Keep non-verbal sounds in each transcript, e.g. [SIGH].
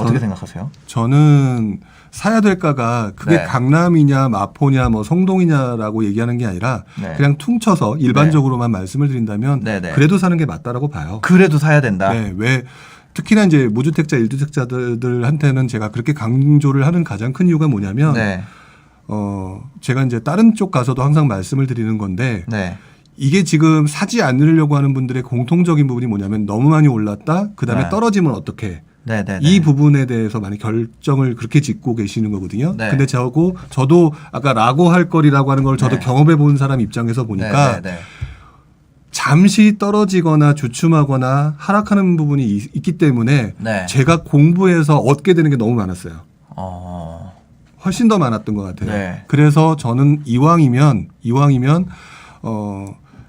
어떻게 저는- 생각하세요? 저는 사야 될까가 그게 네. 강남이냐 마포냐 뭐 성동이냐라고 얘기하는 게 아니라 네. 그냥 퉁쳐서 일반적으로만 말씀을 드린다면 네, 네. 그래도 사는 게 맞다라고 봐요. 그래도 사야 된다. 네, 왜 특히나 이제 무주택자, 일주택자들한테는 제가 그렇게 강조를 하는 가장 큰 이유가 뭐냐면 네. 어 제가 이제 다른 쪽 가서도 항상 말씀을 드리는 건데 네. 이게 지금 사지 않으려고 하는 분들의 공통적인 부분이 뭐냐면 너무 많이 올랐다 그다음에 네. 떨어지면 어떻게 네, 네. 이 부분에 대해서 많이 결정을 그렇게 짓고 계시는 거거든요. 네. 근데 저고 저도 아까 라고 할 거리라고 하는 걸 저도 네. 경험해 본 사람 입장에서 보니까 네, 네, 네. 잠시 떨어지거나 주춤하거나 하락하는 부분이 있- 있기 때문에 네. 제가 공부해서 얻게 되는 게 너무 많았어요. 어. 훨씬 더 많았던 것 같아요. 네. 그래서 저는 이왕이면 이왕이면 어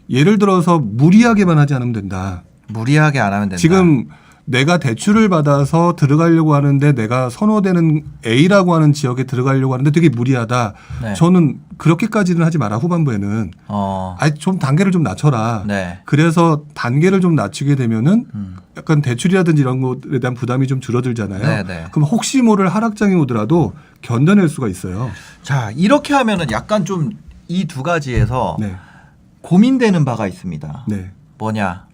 예를 들어서 무리하게만 하지 않으면 된다. 무리하게 안 하면 된다. 지금 내가 대출을 받아서 들어가려고 하는데 내가 선호되는 A라고 하는 지역에 들어가려고 하는데 되게 무리하다. 네. 저는 그렇게까지는 하지 마라 후반부에는. 어. 아니 좀 단계를 좀 낮춰라. 네. 그래서 단계를 좀 낮추게 되면은 음. 약간 대출이라든지 이런 것에 대한 부담이 좀 줄어들잖아요. 네, 네. 그럼 혹시 모를 하락장이 오더라도 견뎌낼 수가 있어요. 자, 이렇게 하면은 약간 좀 이 두 가지에서 네. 고민되는 바가 있습니다. 네. 뭐냐?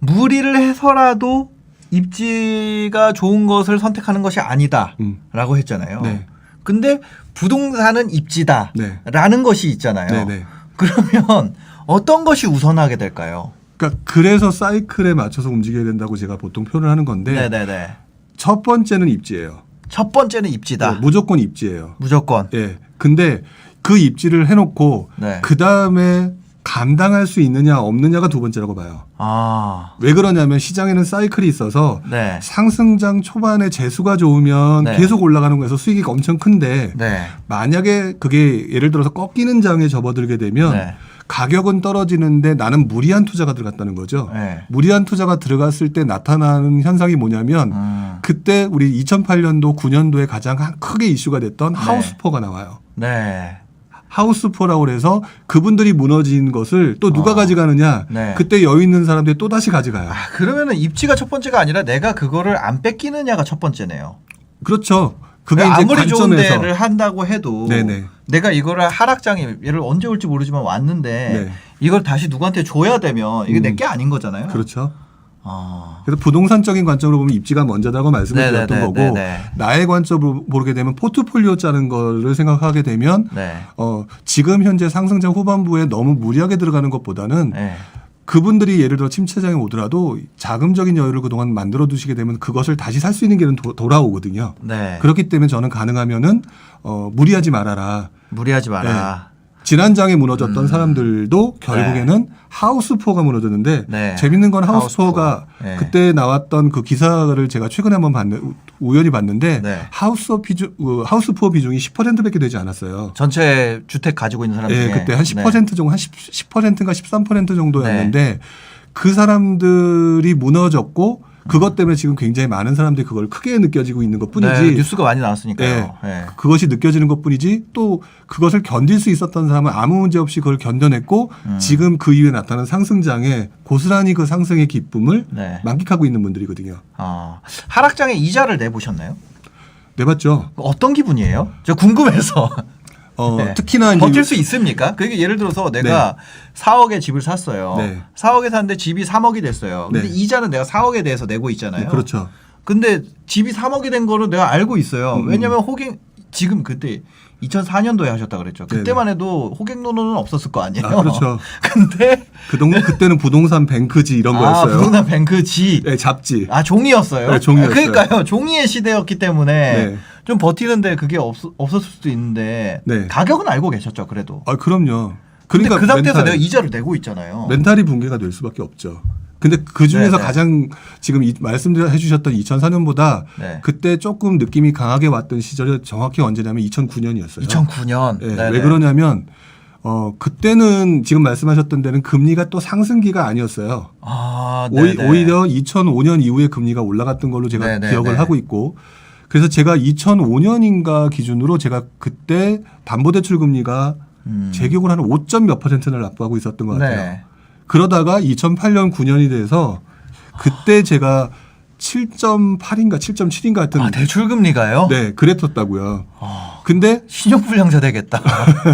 무리를 해서라도 입지가 좋은 것을 선택하는 것이 아니다라고 음. 했잖아요. 네. 근데 부동산은 입지다라는 네. 것이 있잖아요. 네, 네. 그러면 어떤 것이 우선하게 될까요? 그러니까 그래서 사이클에 맞춰서 움직여야 된다고 제가 보통 표현을 하는 건데 네, 네, 네. 첫 번째는 입지예요. 첫 번째는 입지다. 네, 무조건 입지예요. 무조건. 예. 근데 그 입지를 해놓고 네. 그 다음에 감당할 수 있느냐 없느냐가 두 번째라고 봐요. 아, 왜 그러냐면 시장에는 사이클이 있어서 네, 상승장 초반에 재수가 좋으면 네. 계속 올라가는 거에서 수익이 엄청 큰데 네, 만약에 그게 예를 들어서 꺾이는 장에 접어들게 되면 네. 가격은 떨어지는데 나는 무리한 투자가 들어갔다는 거죠. 네. 무리한 투자가 들어갔을 때 나타나는 현상이 뭐냐면 음, 그때 우리 2008년도 9년도에 가장 한- 크게 이슈가 됐던 네. 하우스포가 나와요. 네, 하우스포라고 해서 그분들이 무너진 것을 또 누가 어. 가져가느냐 네. 그때 여유 있는 사람들이 또 다시 가져가요. 아, 그러면은 입지가 첫 번째가 아니라 내가 그거를 안 뺏기느냐가 첫 번째네요. 그렇죠. 그게 그러니까 이제 아무리 좋은 관점에서 데를 한다고 해도 네네. 내가 이거를 하락장에 얘를 언제 올지 모르지만 왔는데 네. 이걸 다시 누구한테 줘야 되면 이게 음. 내게 아닌 거잖아요. 그렇죠. 아, 그래서 부동산적인 관점으로 보면 입지가 먼저다고 말씀을 네네네, 드렸던 거고 네네. 나의 관점으로 보게 되면 포트폴리오 짜는 거를 생각하게 되면 네, 어, 지금 현재 상승장 후반부에 너무 무리하게 들어가는 것보다는 네, 그분들이 예를 들어 침체장에 오더라도 자금적인 여유를 그동안 만들어 두시게 되면 그것을 다시 살 수 있는 길은 도, 돌아오거든요. 네. 그렇기 때문에 저는 가능하면은 어, 무리하지 말아라. 무리하지 마라. 지난 장에 무너졌던 음. 사람들도 결국에는 하우스포가 무너졌는데 네. 재밌는 건 하우스포가 하우스포. 네. 그때 나왔던 그 기사를 제가 최근에 한번 봤는 우- 우연히 봤는데 네. 하우스 비중 어, 하우스포 비중이 10%밖에 되지 않았어요. 전체 주택 가지고 있는 사람 예, 중에 그때 한 10% 정도 한 10, 10%인가 13% 정도였는데 네. 그 사람들이 무너졌고 그것 때문에 지금 굉장히 많은 사람들이 그걸 크게 느껴지고 있는 것 뿐이지. 네, 뉴스가 많이 나왔으니까요. 네. 그것이 느껴지는 것 뿐이지 또 그것을 견딜 수 있었던 사람은 아무 문제 없이 그걸 견뎌냈고 음. 지금 그 이후에 나타난 상승장에 고스란히 그 상승의 기쁨을 네. 만끽하고 있는 분들이거든요. 어, 하락장에 이자를 내보셨나요? 내봤죠. 어떤 기분이에요? 저 궁금해서. 어, 네. 특히나 버틸 수 있습니까? 그게 예를 들어서 내가 4억에 집을 샀어요. 네. 4억에 샀는데 집이 3억이 됐어요. 근데 네. 이자는 내가 4억에 대해서 내고 있잖아요. 그렇죠. 근데 집이 3억이 된 거를 내가 알고 있어요. 음, 음. 왜냐면 호갱 지금 그때 2004년도에 하셨다 그랬죠. 그때만 해도 호갱노노는 없었을 거 아니에요. 아, 그렇죠. [LAUGHS] 근데 그 동 그때는 부동산 뱅크지 이런 아, 거였어요. 부동산 뱅크지. 네, 잡지. 아 종이였어요. 네, 종이였어요. 그러니까요. 종이의 시대였기 때문에 네. 좀 버티는데 그게 없, 없었을 수도 있는데 네. 가격은 알고 계셨죠. 그래도. 아, 그럼요. 그러니까 그 상태에서 멘탈, 내가 이자를 내고 있잖아요. 멘탈이 붕괴가 될 수밖에 없죠. 근데 그 중에서 네, 네. 가장 지금 이- 말씀해 주셨던 2004년보다 네. 그때 조금 느낌이 강하게 왔던 시절이 정확히 언제냐면 2009년이었어요. 2009년. 예, 왜 그러냐면 어 그때는 지금 말씀하셨던 데는 금리가 또 상승기가 아니었어요. 아, 오히, 네네. 오히려 2005년 이후에 금리가 올라갔던 걸로 제가 네네네. 기억을 하고 있고 그래서 제가 2005년인가 기준으로 제가 그때 담보대출 금리가 음. 제 기억으로 한 5점 몇 퍼센트를 납부하고 있었던 것 같아요. 네. 그러다가 2008년 9년이 돼서 그때 제가 7.8인가 7.7인가 하여튼 아 대출 금리가요? 네, 그랬었다고요. 아, 근데 신용불량자 되겠다.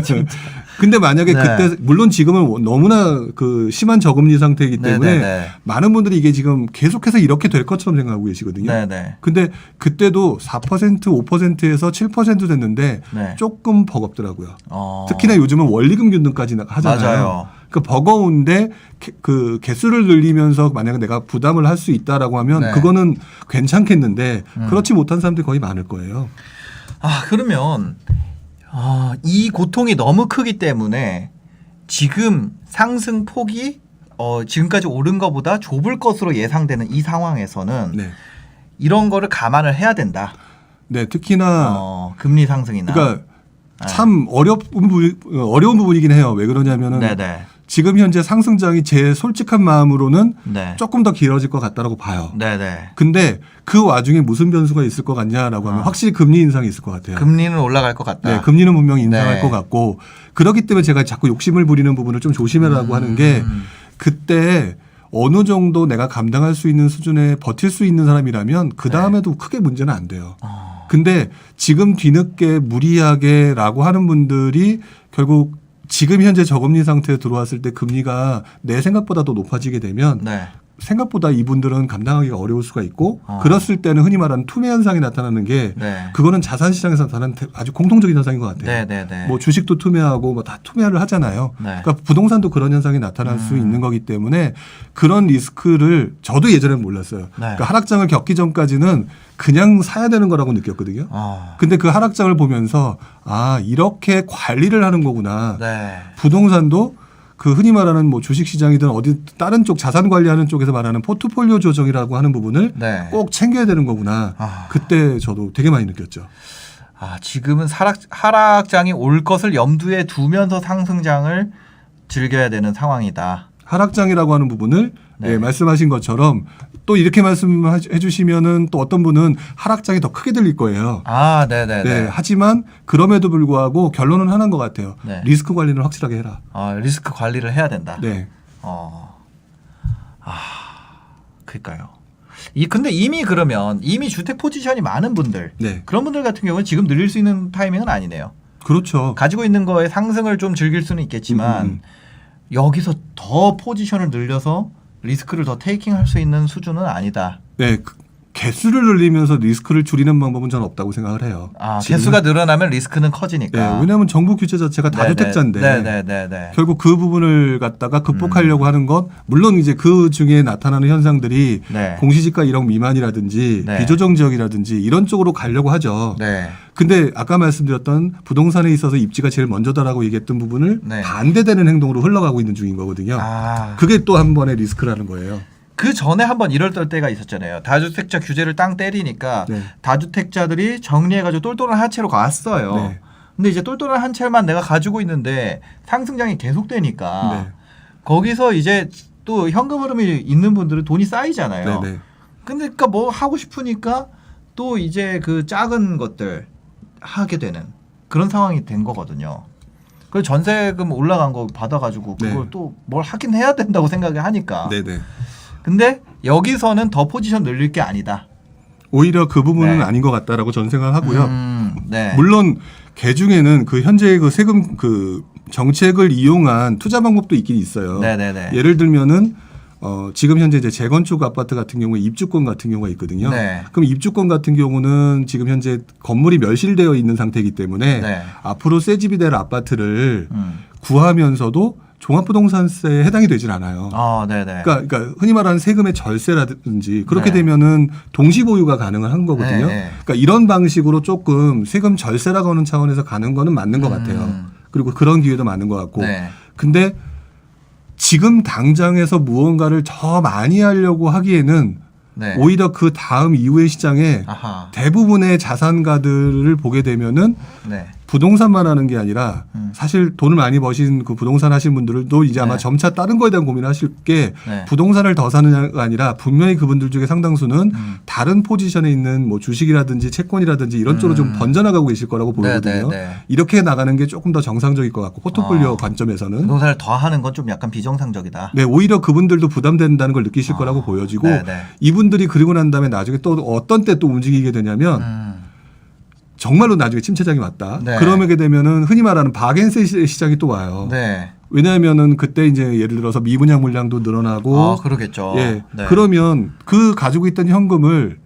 진짜. [LAUGHS] 근데 만약에 네. 그때 물론 지금은 너무나 그 심한 저금리 상태이기 때문에 네네네. 많은 분들이 이게 지금 계속해서 이렇게 될 것처럼 생각하고 계시거든요. 네네. 근데 그때도 4% 5%에서 7% 됐는데 네. 조금 버겁더라고요. 어. 특히나 요즘은 원리금 균등까지 나- 하잖아요. 맞아요. 그 버거운데 개- 그 개수를 늘리면서 만약에 내가 부담을 할 수 있다라고 하면 네. 그거는 괜찮겠는데 음. 그렇지 못한 사람들이 거의 많을 거예요. 아 그러면 아, 이 고통이 너무 크기 때문에 지금 상승 폭이 어, 지금까지 오른 것보다 좁을 것으로 예상되는 이 상황에서는 네. 이런 거를 감안을 해야 된다. 네, 특히나 어, 금리 상승이나. 그러니까 네. 참 어려운 부분, 어려운 부분이긴 해요. 왜 그러냐면은 네네. 지금 현재 상승장이 제 솔직한 마음으로는 네. 조금 더 길어질 것 같다라고 봐요. 네네. 근데 그 와중에 무슨 변수가 있을 것 같냐라고 하면 아. 확실히 금리 인상이 있을 것 같아요. 금리는 올라갈 것 같다. 네, 금리는 분명히 인상할 네. 것 같고 그렇기 때문에 제가 자꾸 욕심을 부리는 부분을 좀 조심해라고 하는 게 음. 그때 어느 정도 내가 감당할 수 있는 수준에 버틸 수 있는 사람이라면 그 다음에도 크게 문제는 안 돼요. 어. 근데 지금 뒤늦게 무리하게라고 하는 분들이 결국 지금 현재 저금리 상태에 들어왔을 때 금리가 내 생각보다 더 높아지게 되면 네. 생각보다 이분들은 감당하기가 어려울 수가 있고 어. 그랬을 때는 흔히 말하는 투매 현상이 나타나는 게 네. 그거는 자산 시장에서 나타나는 대- 아주 공통적인 현상인 것 같아요. 네 네 네. 뭐 주식도 투매하고 뭐 다 투매를 하잖아요. 네. 그러니까 부동산도 그런 현상이 나타날 수 음. 있는 거기 때문에 그런 리스크를 저도 예전에는 몰랐어요. 네. 그러니까 하락장을 겪기 전까지는 그냥 사야 되는 거라고 느꼈거든요. 어. 근데 그 하락장을 보면서 아 이렇게 관리를 하는 거구나. 네. 부동산도 그 흔히 말하는 뭐 주식 시장이든 어디 다른 쪽 자산 관리하는 쪽에서 말하는 포트폴리오 조정이라고 하는 부분을 네. 꼭 챙겨야 되는 거구나. 아. 그때 저도 되게 많이 느꼈죠. 아, 지금은 하락, 하락장이 올 것을 염두에 두면서 상승장을 즐겨야 되는 상황이다. 하락장이라고 하는 부분을 네. 예, 말씀하신 것처럼 또 이렇게 말씀해 주시면은 또 어떤 분은 하락장이 더 크게 들릴 거예요. 아, 네네네. 네, 하지만 그럼에도 불구하고 결론은 하나인 것 같아요. 네. 리스크 관리는 확실하게 해라. 아, 리스크 관리를 해야 된다. 네. 어. 아, 그니까요. 이, 근데 이미 그러면 이미 주택 포지션이 많은 분들, 네. 그런 분들 같은 경우는 지금 늘릴 수 있는 타이밍은 아니네요. 그렇죠. 가지고 있는 거에 상승을 좀 즐길 수는 있겠지만 음, 음. 여기서 더 포지션을 늘려서 리스크를 더 테이킹 할 수 있는 수준은 아니다. 네. 그 개수를 늘리면서 리스크를 줄이는 방법은 저는 없다고 생각을 해요. 아, 지금은. 개수가 늘어나면 리스크는 커지니까. 네, 왜냐하면 정부 규제 자체가 다주택자인데 네네네. 결국 그 부분을 갖다가 음. 극복하려고 하는 것 물론 이제 그 중에 나타나는 현상들이 네. 공시지가 1억 미만이라든지 네. 비조정 지역이라든지 이런 쪽으로 가려고 하죠. 네. 근데 아까 말씀드렸던 부동산에 있어서 입지가 제일 먼저다라고 얘기했던 부분을 네. 반대되는 행동으로 흘러가고 있는 중인 거거든요. 아, 그게 또 한 번의 리스크라는 거예요. 그 전에 한번 이럴 때가 있었잖아요. 다주택자 규제를 땅 때리니까 네. 다주택자들이 정리해가지고 똘똘한 한 채로 갔어요. 네. 근데 이제 똘똘한 한 채만 내가 가지고 있는데 상승장이 계속되니까 네. 거기서 이제 또 현금 흐름이 있는 분들은 돈이 쌓이잖아요. 네 네. 근데 그러니까 뭐 하고 싶으니까 또 이제 그 작은 것들 하게 되는 그런 상황이 된 거거든요. 그 전세금 올라간 거 받아가지고 네. 그걸 또뭘 하긴 해야 된다고 생각을 하니까. 네 네. 근데 여기서는 더 포지션 늘릴 게 아니다. 오히려 그 부분은 네. 아닌 것 같다라고 저는 생각하고요. 음, 네. 물론 개 중에는 그 현재의 그 세금 그 정책을 이용한 투자 방법도 있긴 있어요. 네네네. 예를 들면은 어 지금 현재 이제 재건축 아파트 같은 경우에 입주권 같은 경우가 있거든요. 네. 그럼 입주권 같은 경우는 지금 현재 건물이 멸실되어 있는 상태이기 때문에 네. 앞으로 새 집이 될 아파트를 음. 구하면서도 종합부동산세에 해당이 되질 않아요. 아, 네네. 그러니까, 그러니까 흔히 말하는 세금의 절세라든지 그렇게 네. 되면은 동시 보유가 가능한 한 거거든요. 네, 네. 그러니까 이런 방식으로 조금 세금 절세라고 하는 차원에서 가는 거는 맞는 것 음. 같아요. 그리고 그런 기회도 많은 것 같고. 네. 근데 지금 당장에서 무언가를 더 많이 하려고 하기에는 네. 오히려 그 다음 이후의 시장에 아하. 대부분의 자산가들을 보게 되면은 네. 부동산만 하는 게 아니라 음. 사실 돈을 많이 버신 그 부동산 하신 분들도 이제 아마 네. 점차 다른 거에 대한 고민을 하실 게 네. 부동산을 더 사느냐가 아니라 분명히 그분들 중에 상당수는 음. 다른 포지션에 있는 뭐 주식이라든지 채권이라든지 이런 쪽으로 좀 음. 번져나가고 계실 거라고 보이거든요. 네, 네, 네. 이렇게 나가는 게 조금 더 정상적일 것 같고 포트폴리오 아. 관점에서는 부동산을 더 하는 건 좀 약간 비정상적이다. 네 오히려 그분들도 부담된다는 걸 느끼실 아. 거라고 보여지고 네, 네. 이분들이 그리고 난 다음에 나중에 또 어떤 때 또 움직이게 되냐면 음. 정말로 나중에 침체장이 왔다. 네. 그러게 되면은 흔히 말하는 바겐세 시- 시장이 또 와요. 네. 왜냐하면은 그때 이제 예를 들어서 미분양 물량도 늘어나고 아, 그러겠죠. 예 네. 그러면 그 가지고 있던 현금을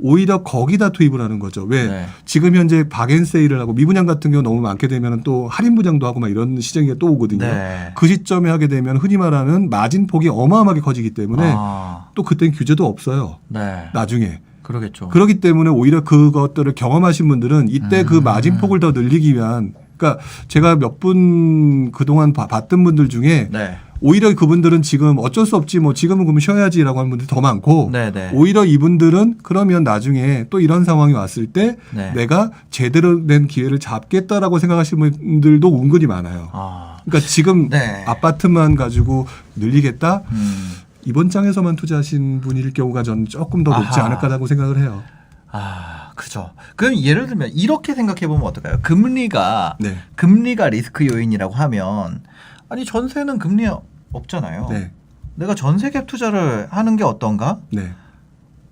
오히려 거기다 투입을 하는 거죠. 왜 네. 지금 현재 바겐세일을 하고 미분양 같은 경우 너무 많게 되면은 또 할인 분양도 하고 막 이런 시장이 또 오거든요. 네. 그 시점에 하게 되면 흔히 말하는 마진 폭이 어마어마하게 커지기 때문에 아, 또 그땐 규제도 없어요. 네. 나중에 그러겠죠. 그렇기 때문에 오히려 그것들을 경험하신 분들은 이때 그 음. 마진폭을 더 늘리기 위한 그러니까 제가 몇 분 그동안 봐- 봤던 분들 중에 네. 오히려 그분들은 지금 어쩔 수 없지 뭐 지금은 그럼 쉬어야지라고 하는 분들이 더 많고 네, 네. 오히려 이분들은 그러면 나중에 또 이런 상황이 왔을 때 네. 내가 제대로 된 기회를 잡겠다라고 생각하시는 분들도 은근히 많아요. 아. 그러니까 지금 네. 아파트만 가지고 늘리겠다 음. 이번 장에서만 투자하신 분일 경우가 저는 조금 더 높지 아하. 않을까라고 생각을 해요. 아, 그죠. 그럼 예를 들면 이렇게 생각해 보면 어떨까요? 금리가 네. 금리가 리스크 요인이라고 하면 아니 전세는 금리 없잖아요. 네. 내가 전세 갭 투자를 하는 게 어떤가? 네.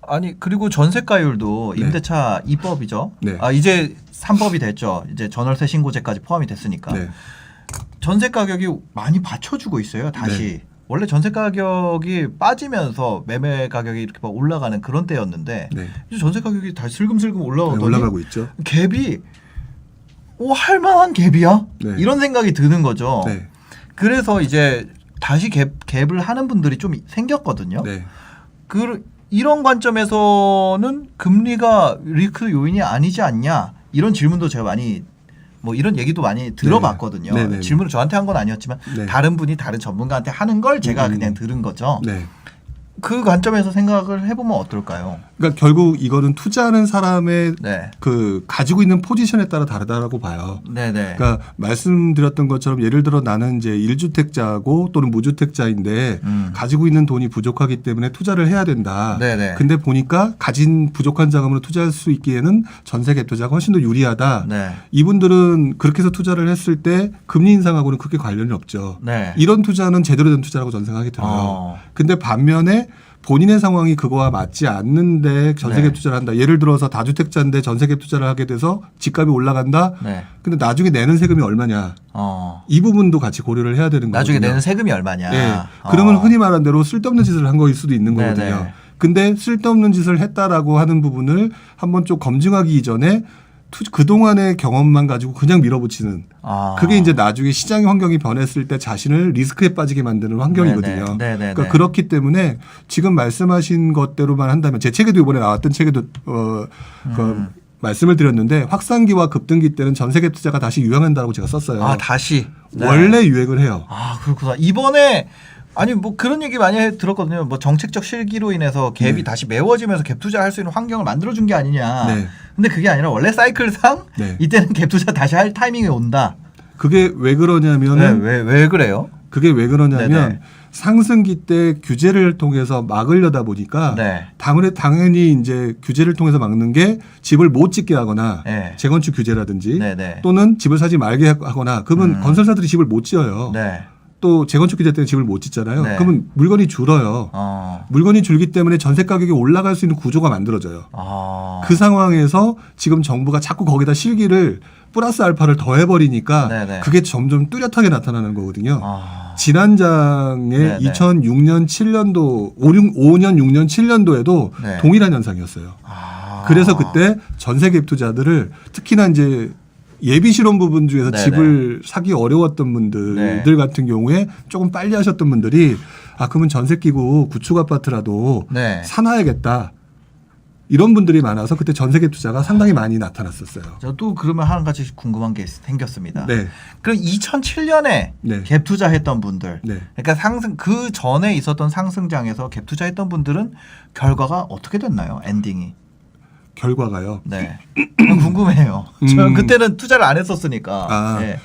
아니 그리고 전세가율도 네. 임대차 2법이죠. 네. 아 이제 3법이 됐죠. 이제 전월세 신고제까지 포함이 됐으니까 네. 전세 가격이 많이 받쳐주고 있어요. 다시 네. 원래 전세 가격이 빠지면서 매매 가격이 이렇게 막 올라가는 그런 때였는데 네. 이제 전세 가격이 다시 슬금슬금 네, 올라오더니 올라가고 있죠. 갭이 오 할만한 갭이야 네. 이런 생각이 드는 거죠. 네. 그래서 이제 다시 갭, 갭을 하는 분들이 좀 생겼거든요. 네. 그 이런 관점에서는 금리가 리스크 요인이 아니지 않냐 이런 질문도 제가 많이 뭐 이런 얘기도 많이 들어봤거든요. 네, 네, 네. 질문을 저한테 한 건 아니었지만 네. 다른 분이 다른 전문가한테 하는 걸 제가 음. 그냥 들은 거죠. 네. 그 관점에서 생각을 해보면 어떨까요? 그러니까 결국 이거는 투자하는 사람의 네, 그 가지고 있는 포지션에 따라 다르다라고 봐요. 네, 네. 그러니까 말씀드렸던 것처럼 예를 들어 나는 이제 1주택자고 또는 무주택자인데 음. 가지고 있는 돈이 부족하기 때문에 투자를 해야 된다. 네, 네. 근데 보니까 가진 부족한 자금으로 투자할 수 있기에는 전세 갭 투자가 훨씬 더 유리하다. 네, 이분들은 그렇게 해서 투자를 했을 때 금리 인상하고는 크게 관련이 없죠. 네. 이런 투자는 제대로 된 투자라고 저는 생각이 들어요. 어. 근데 반면에 본인의 상황이 그거와 맞지 않는데 전세갭 네. 투자를 한다. 예를 들어서 다주택자인데 전세갭 투자를 하게 돼서 집값이 올라간다. 네. 근데 나중에 내는 세금이 얼마냐. 어. 이 부분도 같이 고려를 해야 되는 거거든요. 나중에 내는 세금이 얼마냐? 네. 그러면 어. 흔히 말한 대로 쓸데없는 짓을 한 거일 수도 있는 네네. 거거든요. 근데 쓸데없는 짓을 했다라고 하는 부분을 한번 좀 검증하기 이전에 투- 그동안의 경험만 가지고 그냥 밀어붙이는 아. 그게 이제 나중에 시장 환경이 변했을 때 자신을 리스크에 빠지게 만드는 환경이거든요. 네네. 네네네. 그러니까 그렇기 때문에 지금 말씀하신 것대로만 한다면 제 책에도 이번에 나왔던 책에도 어, 그 음. 말씀을 드렸는데 확산기와 급등기 때는 전 세계 투자가 다시 유행한다고 제가 썼어요. 아 다시 네. 원래 유행을 해요. 아 그렇구나 이번에 아니 뭐 그런 얘기 많이 해- 들었거든요 뭐 정책적 실기로 인해서 갭이 네. 다시 메워지면서 갭 투자할 수 있는 환경을 만들어 준 게 아니냐 네. 근데 그게 아니라 원래 사이클상 네. 이때는 갭 투자 다시 할 타이밍이 온다 그게 왜 그러냐면은 왜왜 그래요 그게 왜 그러냐면 네네. 상승기 때 규제를 통해서 막으려다 보니까 네. 당연히 당연히 이제 규제를 통해서 막는 게 집을 못 짓게 하거나 네. 재건축 규제라든지 네네 또는 집을 사지 말게 하거나 그러면 음. 건설사들이 집을 못 지어요. 네 또 재건축 규제 때문에 집을 못 짓잖아요. 네. 그러면 물건이 줄어요. 어. 물건이 줄기 때문에 전세 가격이 올라갈 수 있는 구조가 만들어져요. 아. 그 상황에서 지금 정부가 자꾸 거기다 실기를 플러스 알파를 더해버리니까 네네. 그게 점점 뚜렷하게 나타나는 거거든요. 아. 지난 장에 네네. 2006년 7년도 5, 6, 5년 6년 7년도에도 네. 동일한 현상이었어요. 아. 그래서 그때 전세갭 투자들을 특히나 이제 예비 실험 부분 중에서 네네. 집을 사기 어려웠던 분들 네. 같은 경우에 조금 빨리 하셨던 분들이 아 그러면 전세 끼고 구축 아파트라도 네. 사놔야겠다. 이런 분들이 많아서 그때 전세갭 투자가 상당히 많이 나타났었어요. 저또 그러면 한 가지 궁금한 게 생겼습니다. 네. 그럼 2007년에 네. 갭 투자했던 분들, 네. 그러니까 상승 그 전에 있었던 상승장에서 갭 투자했던 분들은 결과가 어떻게 됐나요? 엔딩이? 결과가요. 네. 어, 궁금해요. 저는 음. 그때는 투자를 안 했었으니까. 아. 네.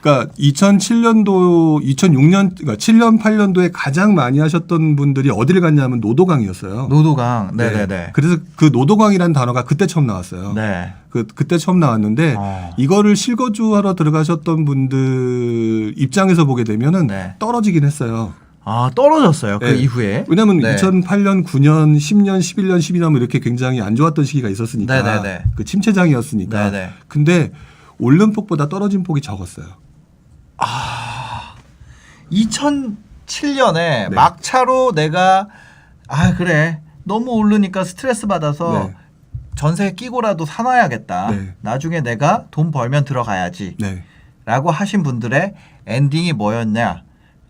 그러니까 2007년도, 2006년, 그러니까 7년, 8년도에 가장 많이 하셨던 분들이 어디를 갔냐면 노도강이었어요. 노도강. 네 네 네. 그래서 그 노도강이라는 단어가 그때 처음 나왔어요. 네. 그 그때 처음 나왔는데 어. 이거를 실거주하러 들어가셨던 분들 입장에서 보게 되면은 네. 떨어지긴 했어요. 아 떨어졌어요. 그 네. 이후에. 왜냐하면 네. 2008년, 9년, 10년, 11년, 12년 이렇게 굉장히 안 좋았던 시기가 있었으니까 네네네. 그 침체장이었으니까. 네네. 근데 오른 폭보다 떨어진 폭이 적었어요. 2007년에 네. 막차로 내가 아 그래 너무 오르니까 스트레스 받아서 네. 전세 끼고라도 사놔야겠다. 네. 나중에 내가 돈 벌면 들어가야지. 네, 라고 하신 분들의 엔딩이 뭐였냐?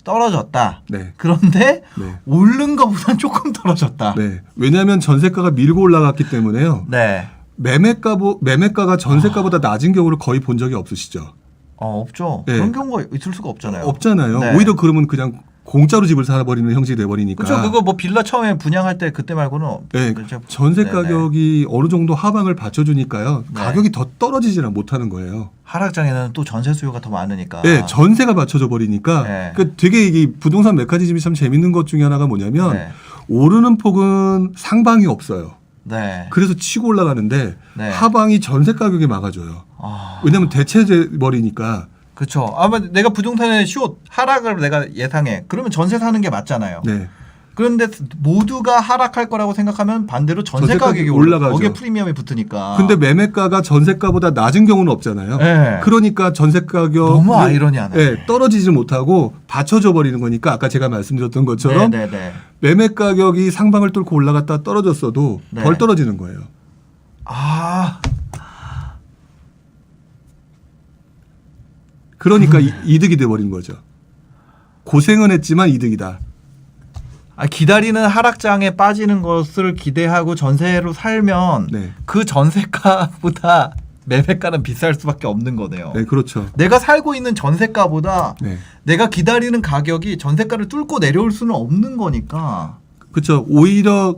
떨어졌다. 네, 그런데 네. 오른 것보다 조금 떨어졌다. 네. 왜냐하면 전세가가 밀고 올라갔기 때문에요. 네. 매매가 매매가가 아. 전세가보다 낮은 경우를 거의 본 적이 없으시죠? 어, 없죠. 네. 그런 경우가 있을 수가 없잖아요. 없잖아요. 네. 오히려 그러면 그냥 공짜로 집을 살아버리는 형식이 돼버리니까. 그렇죠. 그거 뭐 빌라 처음에 분양할 때 그때 말고는 네, 그렇죠. 전세 네네. 가격이 어느 정도 하방을 받쳐주니까요. 네. 가격이 더 떨어지지는 못하는 거예요. 하락장에는 또 전세 수요가 더 많으니까. 네, 전세가 맞춰져 버리니까. 네. 그 되게 이게 부동산 메커니즘이 참 재밌는 것 중에 하나가 뭐냐면 네. 오르는 폭은 상방이 없어요. 네. 그래서 치고 올라가는데 네. 하방이 전세 가격에 막아줘요. 아, 왜냐하면 대체돼 버리니까. 그렇죠. 아마 내가 부동산의 숏 하락을 내가 예상해. 그러면 전세 사는 게 맞잖아요. 네. 그런데 모두가 하락할 거라고 생각하면 반대로 전세, 전세 가격이 올라가죠. 거기에 프리미엄이 붙으니까. 근데 매매가가 전세가보다 낮은 경우는 없잖아요. 네. 그러니까 전세 가격 너무 아이러니하네. 네, 떨어지지 못하고 받쳐져 버리는 거니까 아까 제가 말씀드렸던 것처럼 네, 네, 네. 매매 가격이 상방을 뚫고 올라갔다 떨어졌어도 네. 덜 떨어지는 거예요. 아, 그러니까 이, 이득이 돼 버린 거죠. 고생은 했지만 이득이다. 아, 기다리는 하락장에 빠지는 것을 기대하고 전세로 살면 네. 그 전세가보다 [LAUGHS] 매매가는 비쌀 수밖에 없는 거네요. 네, 그렇죠. 내가 살고 있는 전세가보다 네. 내가 기다리는 가격이 전세가를 뚫고 내려올 수는 없는 거니까. 그렇죠. 오히려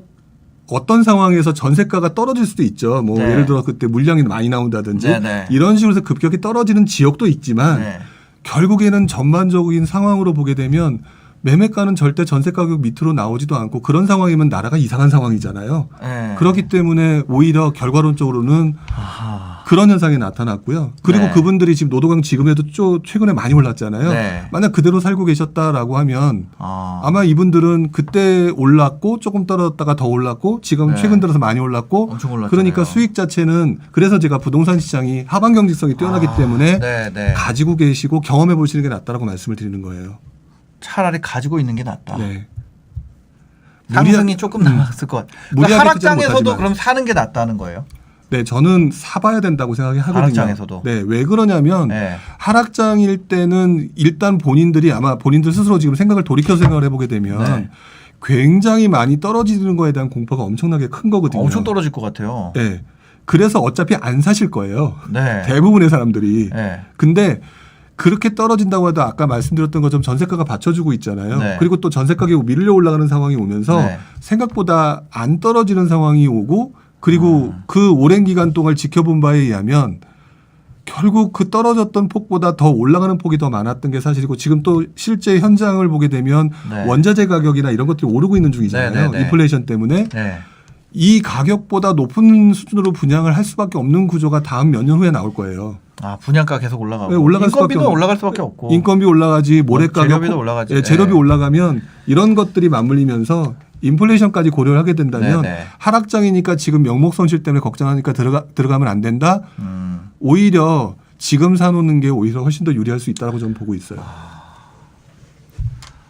어떤 상황에서 전세가가 떨어질 수도 있죠. 뭐 네. 예를 들어 그때 물량이 많이 나온다든지 네, 네. 이런 식으로 해서 급격히 떨어지는 지역도 있지만 네. 결국에는 전반적인 상황으로 보게 되면 매매가는 절대 전세 가격 밑으로 나오지도 않고 그런 상황이면 나라가 이상한 상황이잖아요. 네. 그렇기 때문에 오히려 결과론적으로는 아하. 그런 현상이 나타났고요. 그리고 네. 그분들이 지금 노도강 지금에도 쪼 최근에 많이 올랐잖아요. 네. 만약 그대로 살고 계셨다라고 하면 아. 아마 이분들은 그때 올랐고 조금 떨어졌다가 더 올랐고 지금 네. 최근 들어서 많이 올랐고. 그러니까 수익 자체는 그래서 제가 부동산 시장이 하방 경직성이 뛰어나기 아, 때문에 네, 네. 가지고 계시고 경험해 보시는 게 낫다라고 말씀을 드리는 거예요. 차라리 가지고 있는 게 낫다. 네. 상승이 무리하- 조금 음. 나왔을 것 같아요. 무리하게 그러니까 하락장에서도 못하지만. 그럼 사는 게 낫다는 거예요? 네, 저는 사봐야 된다고 생각이 하거든요. 하락장에서도? 네, 왜 그러냐면 네. 하락장일 때는 일단 본인들이 아마 본인들 스스로 지금 생각을 돌이켜 생각을 해보게 되면 네. 굉장히 많이 떨어지는 거에 대한 공포가 엄청나게 큰 거거든요. 엄청 떨어질 것 같아요. 네. 그래서 어차피 안 사실 거예요. 네. 대부분의 사람들이. 네. 근데 그렇게 떨어진다고 해도 아까 말씀드렸던 것처럼 전세가가 받쳐주고 있잖아요. 네. 그리고 또 전세 가격이 밀려 올라가는 상황이 오면서 네. 생각보다 안 떨어지는 상황이 오고 그리고 음. 그 오랜 기간 동안 지켜본 바에 의하면 결국 그 떨어졌던 폭보다 더 올라가는 폭이 더 많았던 게 사실이고 지금 또 실제 현장을 보게 되면 네. 원자재 가격이나 이런 것들이 오르고 있는 중이잖아요. 네, 네, 네. 인플레이션 때문에 네. 이 가격보다 높은 수준으로 분양을 할 수밖에 없는 구조가 다음 몇 년 후에 나올 거예요. 아 분양가 계속 올라가고 네, 올라갈 수밖에 인건비도 없는- 올라갈 수밖에 없고 인건비 올라가지 모래 뭐 가격 재료비도 폭- 올라가지. 예, 재료비 네. 올라가면 이런 것들이 맞물리면서 인플레이션까지 고려를 하게 된다면 네, 네. 하락장이니까 지금 명목 손실 때문에 걱정하니까 들어가 들어가면 안 된다. 음. 오히려 지금 사놓는 게 오히려 훨씬 더 유리할 수 있다고 저는 보고 있어요.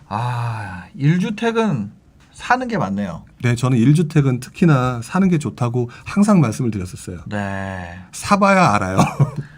아 1주택은 사는 게 맞네요. 네, 저는 1주택은 특히나 사는 게 좋다고 항상 말씀을 드렸었어요. 네. 사봐야 알아요. [LAUGHS]